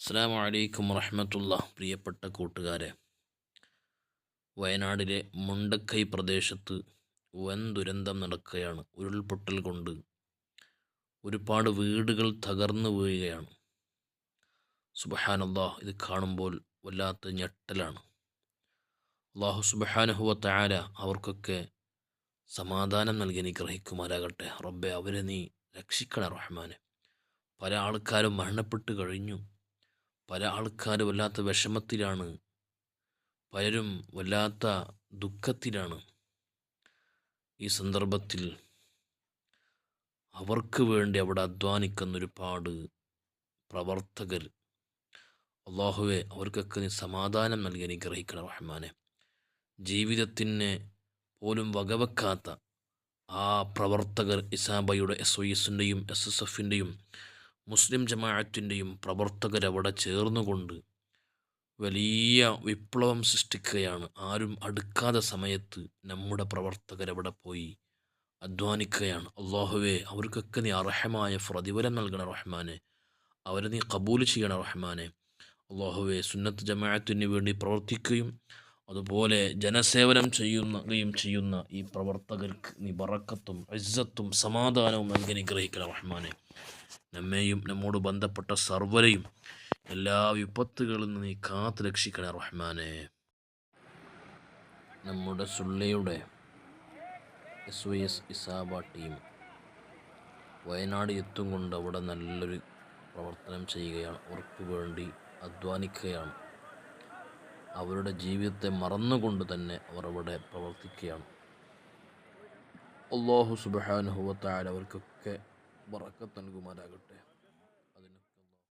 അസ്സാം വലൈക്കും വറഹമത്തുള്ള പ്രിയപ്പെട്ട കൂട്ടുകാരെ വയനാടിലെ മുണ്ടക്കൈ പ്രദേശത്ത് വൻ ദുരന്തം നടക്കുകയാണ്. ഉരുൾപൊട്ടൽ കൊണ്ട് ഒരുപാട് വീടുകൾ തകർന്നു വീഴുകയാണ് സുബഹാനല്ലാ ഇത് കാണുമ്പോൾ വല്ലാത്ത ഞെട്ടലാണ്. അള്ളാഹു സുബഹാനുഹുവ താര അവർക്കൊക്കെ സമാധാനം നൽകി അനുഗ്രഹിക്കുമാരാകട്ടെ റബ്ബെ അവരെ നീ രക്ഷിക്കണ റഹ്മാനെ. പല ആൾക്കാരും മരണപ്പെട്ട് കഴിഞ്ഞു. പല ആൾക്കാരും വല്ലാത്ത വിഷമത്തിലാണ്. പലരും വല്ലാത്ത ദുഃഖത്തിലാണ്. ഈ സന്ദർഭത്തിൽ അവർക്ക് വേണ്ടി അവിടെ അധ്വാനിക്കുന്ന ഒരുപാട് പ്രവർത്തകർ. അള്ളാഹുവെ അവർക്കൊക്കെ നീ സമാധാനം നൽകി അനുഗ്രഹിക്കണം റഹ്മാനെ. ജീവിതത്തിന് പോലും വകവെക്കാത്ത ആ പ്രവർത്തകർ ഇസാബയുടെ എസ് ഒ എസിന്റെയും എസ് എസ് എഫിന്റെയും മുസ്ലിം ജമാഅത്തിന്റെയും പ്രവർത്തകരവിടെ ചേർന്നുകൊണ്ട് വലിയ വിപ്ലവം സൃഷ്ടിക്കുകയാണ്. ആരും അടുക്കാതെ സമയത്ത് നമ്മുടെ പ്രവർത്തകരവിടെ പോയി അധ്വാനിക്കുകയാണ്. അള്ളാഹുവെ അവർക്കൊക്കെ നീ അർഹമായ പ്രതിഫലം നൽകണ റഹ്മാനെ. അവരെ നീ കബൂൽ ചെയ്യണ റഹ്മാനെ. അള്ളാഹുവെ സുന്നത്ത് ജമാഅത്തിന് വേണ്ടി പ്രവർത്തിക്കുകയും അതുപോലെ ജനസേവനം ചെയ്യുന്നയും ചെയ്യുന്ന ഈ പ്രവർത്തകർക്ക് നീ ബറക്കത്തും ഇസ്സത്തും സമാധാനവും നൽകി അനുഗ്രഹിക്കണം റഹ്മാനെ. നമ്മെയും നമ്മോട് ബന്ധപ്പെട്ട സർവരെയും എല്ലാ വിപത്തുകളിൽ നിന്ന് നീ കാത്തു രക്ഷിക്കണേ റഹ്മാനെ. നമ്മുടെ സുള്ളയുടെ S Y S Isaba team Wayanad എത്തും കൊണ്ട് അവിടെ നല്ലൊരു പ്രവർത്തനം ചെയ്യുകയാണ്. അവർക്ക് വേണ്ടി അധ്വാനിക്കുകയാണ്. അവരുടെ ജീവിതത്തെ മറന്നുകൊണ്ട് തന്നെ അവർ അവിടെ പ്രവർത്തിക്കുകയാണ്. അള്ളാഹു സുബാനുഹുവത്തായ അവർക്കൊക്കെ വറക്കത്ത് നൽകുമാരാകട്ടെ